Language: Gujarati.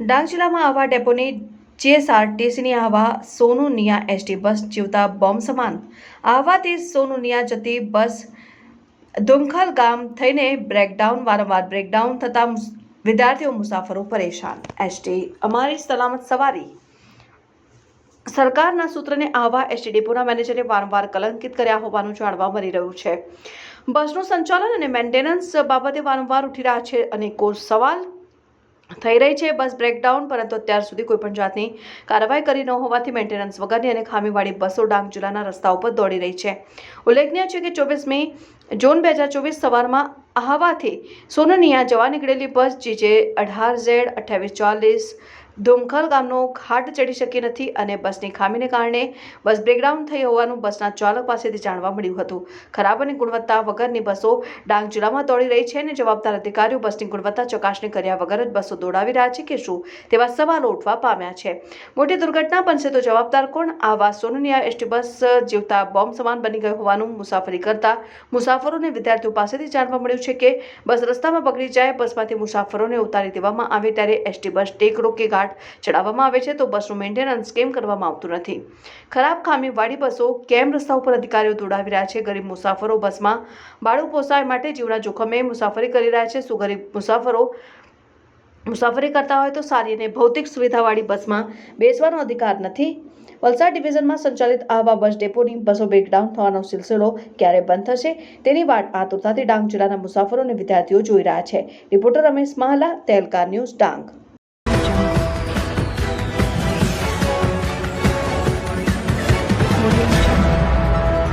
ડાંગ જિલ્લામાં આવા ડેપોને જીએસઆરટીસીની આવા સોનુનિયા એસટી બસ જીવતા બોમ્બ સમાન. આવા તે સોનુનિયા જતી બસ ધુમખલ ગામ થઈને બ્રેકડાઉન વારંવાર બ્રેકડાઉન થતાં વિદ્યાર્થીઓ મુસાફરો પરેશાન. એસટી અમારી સલામત સવારી. સરકારના સૂત્રને આવા એસટી ડેપોના મેનેજરે વારંવાર કલંકિત કર્યા હોવાનું જાણવા મળી રહ્યું છે. બસનું સંચાલન અને મેન્ટેનન્સ બાબતે વારંવાર ઉઠી રહ્યા છે અનેકો સવાલ થઈ રહી છે, બસ બ્રેકડાઉન, પરંતુ અત્યાર સુધી કોઈપણ જાતની કાર્યવાહી કરી ન હોવાથી મેન્ટેનન્સ વગરની અને ખામીવાળી બસો ડાંગ જિલ્લાના રસ્તાઓ પર દોડી રહી છે. ઉલ્લેખનીય છે કે ચોવીસ મે જૂન બે હજાર ચોવીસ સવારમાં આહવાથી સોનનિયા જવા નીકળેલી બસ જીજે અઢાર ઝેડ અઠ્યાવીસ ચાલીસ ધુમખલ ગામનો ઘાટ ચડી શકી નથી અને બસની ખામીને કારણે બસ બ્રેકડાઉન થઈ હોવાનું બસના ચાલક પાસેથી જાણવા મળ્યું હતું. ખરાબ અને ગુણવત્તા વગરની બસો ડાંગ જિલ્લામાં દોડી રહી છે અને જવાબદાર અધિકારીઓ બસની ગુણવત્તા ચકાસણી કર્યા વગર જ બસો દોડાવી રહ્યા છે કે શું તેવા સવાલો ઉઠવા પામ્યા છે. મોટી દુર્ઘટના બનશે તો જવાબદાર કોણ? આવા સોનુનિયા એસટી બસ જીવતા બોમ્બ સમાન બની ગયું હોવાનું મુસાફરી કરતા મુસાફરો અને વિદ્યાર્થીઓ પાસેથી જાણવા મળ્યું છે કે બસ રસ્તામાં પકડી જાય, બસમાંથી મુસાફરોને ઉતારી દેવામાં આવે ત્યારે એસટી બસ ટેકરો કે ઘાટ ચડાવવામાં આવે છે તો બસનું મેન્ટેનન્સ કેમ કરવામાં આવતું નથી. ખરાબ ખામીવાળી બસો કેમ રસ્તા ઉપર અધિકારીઓ દોડાવી રહ્યા છે? ગરીબ મુસાફરો બસમાં બાળું પોસાય માટે જીવના જોખમે મુસાફરી કરી રહ્યા છે. શું ગરીબ મુસાફરો મુસાફરી કરતા હોય તો સારી અને ભૌતિક સુવિધાવાળી બસમાં બેસવાનો અધિકાર નથી? વલસાડ ડિવિઝનમાં સંચાલિત આવા બસ ડેપોની બસો બ્રેકડાઉન થવાનો સિલસિલો ક્યારે બંધ થશે? તેની વાટ આતુરતાથી ડાંગ જિલ્લાના મુસાફરો અને વિદ્યાર્થીઓ જોઈ રહ્યા છે. રિપોર્ટર રમેશ મહાલા તેલકાર ન્યૂઝ ડાંગ.